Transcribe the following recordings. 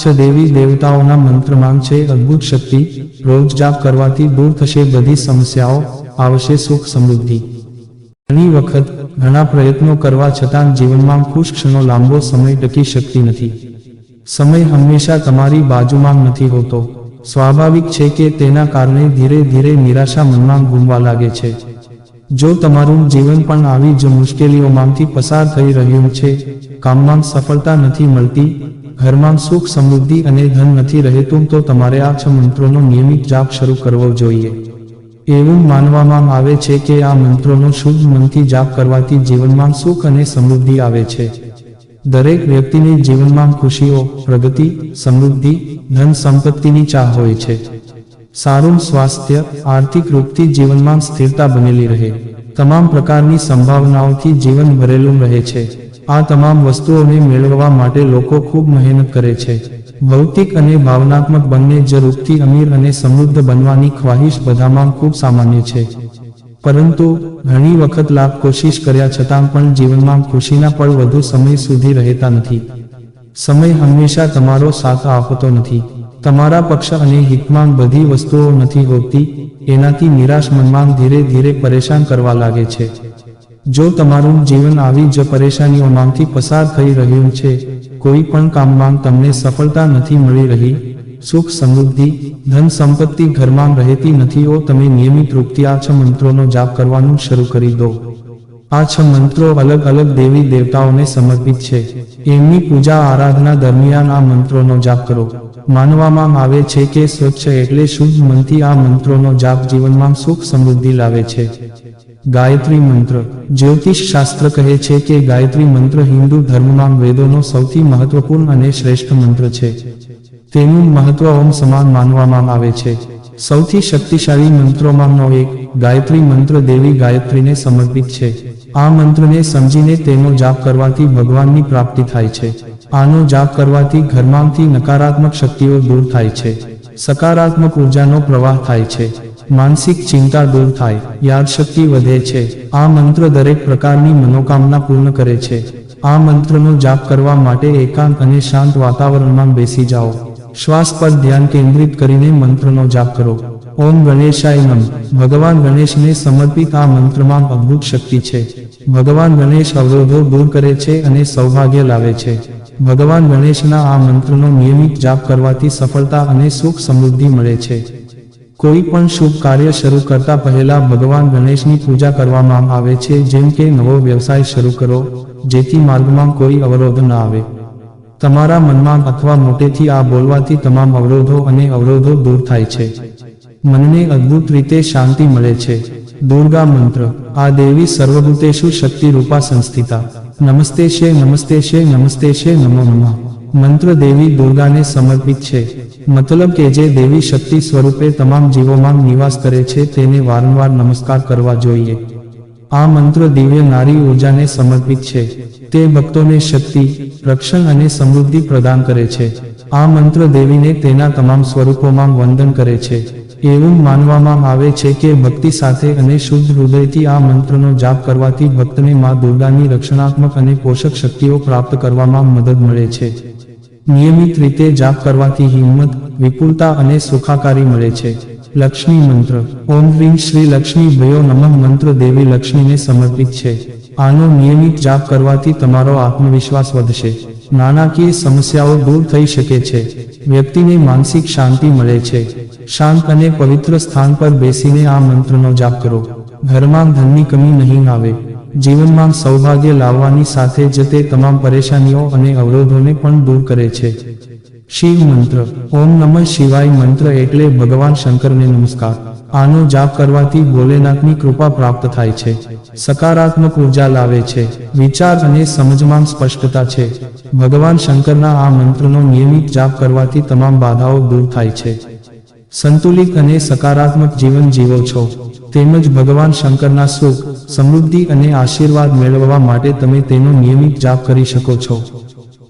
છ દેવી દેવતાઓના મંત્રમાં છે, અદ્ભુત શક્તિ રોજ જાપ કરવાથી દૂર થશે બધી સમસ્યાઓ, આવશે સુખ સમૃદ્ધિ. ઘણી વખત ઘણા પ્રયત્નો કરવા છતાં જીવનમાં ખુશ ક્ષણો લાંબો સમય ટકી શકતી નથી. સમય હંમેશા તમારી બાજુમાં નથી હોતો. સ્વાભાવિક છે કે તેના કારણે ધીરે ધીરે નિરાશા મનમાં ગુમવા લાગે છે. જો તમારું જીવન પણ આવી જ મુશ્કેલીઓમાંથી પસાર થઈ રહ્યું છે, કામમાં સફળતા નથી મળતી, ઘરમાં સુખ સમૃદ્ધિ અને ધન નથી રહેતું, તો તમારે આ છ મંત્રોનો નિયમિત જાપ શરૂ કરવો જોઈએ. એવું માનવામાં આવે છે કે આ મંત્રોનો શુદ્ધ મનથી જાપ કરવાથી જીવનમાં સુખ અને સમૃદ્ધિ આવે છે. દરેક વ્યક્તિને જીવનમાં ખુશીઓ, પ્રગતિ, સમૃદ્ધિ, ધન સંપત્તિની ચાહ હોય છે. સારું સ્વાસ્થ્ય, આર્થિક રૂપથી જીવનમાં સ્થિરતા બનેલી રહે. તમામ પ્રકારની સંભાવનાઓથી જીવન ભરેલું રહે છે. આ તમામ વસ્તુઓને મેળવવા માટે લોકો ખૂબ મહેનત કરે છે. ભૌતિક અને ભાવનાત્મક બંને જ રૂપથી અમીર અને સમૃદ્ધ બનવાની ખ્વાહિશ બધામાં ખૂબ સામાન્ય છે. પરંતુ ઘણી વખત લાખ કોશિશ કર્યા છતાં પણ જીવનમાં ખુશીના પળ વધુ સમય સુધી રહેતા નથી. સમય હંમેશા તમારો સાથ આપતો નથી. તમારા પક્ષ અને હિતમાં બધી વસ્તુઓ નથી હોતી, એનાથી નિરાશ મનમાં ધીરે ધીરે પરેશાન કરવા લાગે છે. જો તમારું જીવન આવી જ પરેશાનીઓમાંથી પસાર થઈ રહ્યું છે, કોઈ પણ કામમાં તમને સફળતા નથી મળી રહી, સુખ સમૃદ્ધિ, ધન સંપત્તિ ઘરમાં રહેતી નથી ઓ તમે નિયમિત રૂપથી આ છ મંત્રોનો જાપ કરવાનું શરૂ કરી દો. આ છ મંત્રો અલગ અલગ દેવી દેવતાઓને સમર્પિત છે. એમની પૂજા આરાધના દરમિયાન આ મંત્રોનો જાપ કરો. માનવામાં આવે છે કે સ્વચ્છ એટલે શુદ્ધ મનથી આ મંત્રોનો જાપ જીવનમાં સુખ સમૃદ્ધિ લાવે છે. ગાયત્રી મંત્ર. જ્યોતિષ શાસ્ત્ર કહે છે કે ગાયત્રી મંત્ર હિન્દુ ધર્મમાં વેદોનો સૌથી મહત્વપૂર્ણ અને શ્રેષ્ઠ મંત્ર છે. તેનું મહત્વ ઓમ સમાન માનવામાં આવે છે. સૌથી શક્તિશાળી મંત્રોમાંનો એક ગાયત્રી મંત્ર દેવી ગાયત્રીને સમર્પિત છે. આ મંત્રને સમજીને તેનો જાપ કરવાથી ભગવાનની પ્રાપ્તિ થાય છે. આનો જાપ કરવાથી ઘરમાંથી નકારાત્મક શક્તિઓ દૂર થાય છે. સકારાત્મક ઉર્જાનો પ્રવાહ થાય છે. માનસિક ચિંતા દૂર થાય. યાદશક્તિ વધે છે. આ મંત્ર દરેક પ્રકારની મનોકામના પૂર્ણ કરે છે. આ મંત્રનો જાપ કરવા માટે એકાંત અને શાંત વાતાવરણમાં બેસી જાઓ. શ્વાસ પર ધ્યાન કેન્દ્રિત કરીને મંત્રનો જાપ કરો. ઓમ ગણેશાય નમ. ભગવાન ગણેશને સમર્પિત આ મંત્રમાં અદ્ભુત શક્તિ છે. ભગવાન ગણેશ અવરોધો દૂર કરે છે અને સૌભાગ્ય લાવે છે. ભગવાન ગણેશના આ મંત્રનો નિયમિત જાપ કરવાથી સફળતા અને સુખ સમૃદ્ધિ મળે છે. કોઈ પણ શુભ કાર્ય શરૂ કરતા પહેલા ભગવાન ગણેશની પૂજા કરવામાં આવે છે, જેમ કે નવો વ્યવસાય શરૂ કરો, જેથી માર્ગમાં કોઈ અવરોધ ન આવે. તમારા મનમાં અથવા મોટેથી આ બોલવાથી તમામ અવરોધો અને અવરોધો દૂર થાય છે. મનને અદ્ભુત રીતે શાંતિ મળે છે. દુર્ગા મંત્ર, આ દેવી સર્વભૂતેશુ શક્તિ રૂપા સંસ્થિતા. નમસ્તે છે નમસ્તે છે નમસ્તે છે નમો નમઃ. મંત્ર દેવી દુર્ગાને સમર્પિત છે. મતલબ કે જે દેવી શક્તિ સ્વરૂપે તમામ જીવોમાં નિવાસ કરે છે તેને વારંવાર નમસ્કાર કરવા જોઈએ. આ મંત્ર દિવ્ય નારી ઉર્જાને સમર્પિત છે. તે ભક્તોને શક્તિ, રક્ષણ અને સમૃદ્ધિ પ્રદાન કરે છે. આ મંત્ર દેવીને તેના તમામ સ્વરૂપોમાં વંદન કરે છે. એવું માનવામાં આવે છે કે ભક્તિ સાથે અને શુદ્ધ હૃદયથી આ મંત્રનો જાપ કરવાથી ભક્તને મા દુર્ગાની રક્ષણાત્મક અને પોષક શક્તિઓ પ્રાપ્ત કરવામાં મદદ મળે છે. નિયમિત રીતે જાપ કરવાથી હિંમત, વિપુલતા અને સુખાકારી મળે છે. લક્ષ્મી મંત્ર. ઓમ હ્રીમ શ્રી લક્ષ્મી ભયો નમઃ મંત્ર દેવી લક્ષ્મીને સમર્પિત છે. આનો નિયમિત જાપ કરવાથી તમારો આત્મવિશ્વાસ વધશે. નાણાકીય સમસ્યાઓ દૂર થઈ શકે છે. વ્યક્તિને માનસિક શાંતિ મળે છે. શાંત અને પવિત્ર સ્થાન પર બેસીને આ મંત્રનો જાપ કરો. ઘરમાં ધનની કમી નહીં આવે. જીવનમાં સૌભાગ્ય લાવવાની સાથે જ તે તમામ પરેશાનીઓ અને અવરોધોને પણ દૂર કરે છે. શિવ મંત્ર. ઓમ નમઃ શિવાય મંત્ર એટલે ભગવાન શંકરને નમસ્કાર. આનો જાપ કરવાથી ભોલેનાથની કૃપા પ્રાપ્ત થાય છે. સકારાત્મક ઊર્જા લાવે છે. વિચાર અને સમજમાં સ્પષ્ટતા છે. ભગવાન શંકરના આ મંત્રનો નિયમિત જાપ કરવાથી તમામ બાધાઓ દૂર થાય છે. સંતુલિત અને સકારાત્મક જીવન જીવો છો. તેમજ ભગવાન શંકરના સુખ, સમૃદ્ધિ અને આશીર્વાદ મેળવવા માટે તમે તેનો નિયમિત જાપ કરી શકો છો.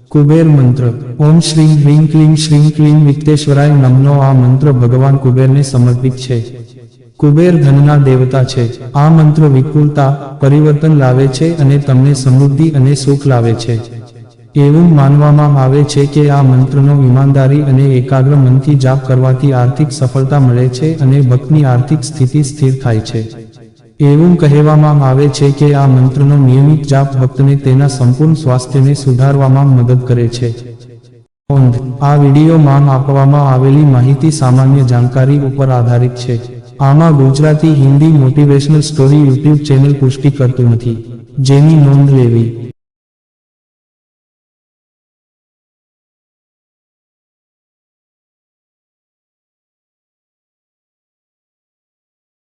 કુબેર મંત્ર. ઓમ શ્રીમ હ્રીમ ક્લીમ શ્રીમ ક્લીમ વિત્તેશ્વરાય નમનો આ મંત્ર ભગવાન કુબેરને સમર્પિત છે. કુબેર ધનના દેવતા છે. આ મંત્ર વિપુલતા, પરિવર્તન લાવે છે અને તમને સમૃદ્ધિ અને સુખ લાવે છે. એવું માનવામાં આવે છે કે આ મંત્રનો ઈમાનદારી અને એકાગ્ર મનથી જાપ કરવાથી આર્થિક સફળતા મળે છે અને ભક્તની આર્થિક સ્થિતિ સ્થિર થાય છે. એવું કહેવામાં આવે છે કે આ મંત્રનો નિયમિત જાપ ભક્તને તેના સંપૂર્ણ સ્વાસ્થ્યને સુધારવામાં મદદ કરે છે. નોંધ, આ વિડીયોમાં આપવામાં આવેલી માહિતી સામાન્ય જાણકારી ઉપર આધારિત છે. આમાં Gujarati Hindi motivational story YouTube channel પુષ્ટિ કરતું નથી. જેની નોંધ લેવી.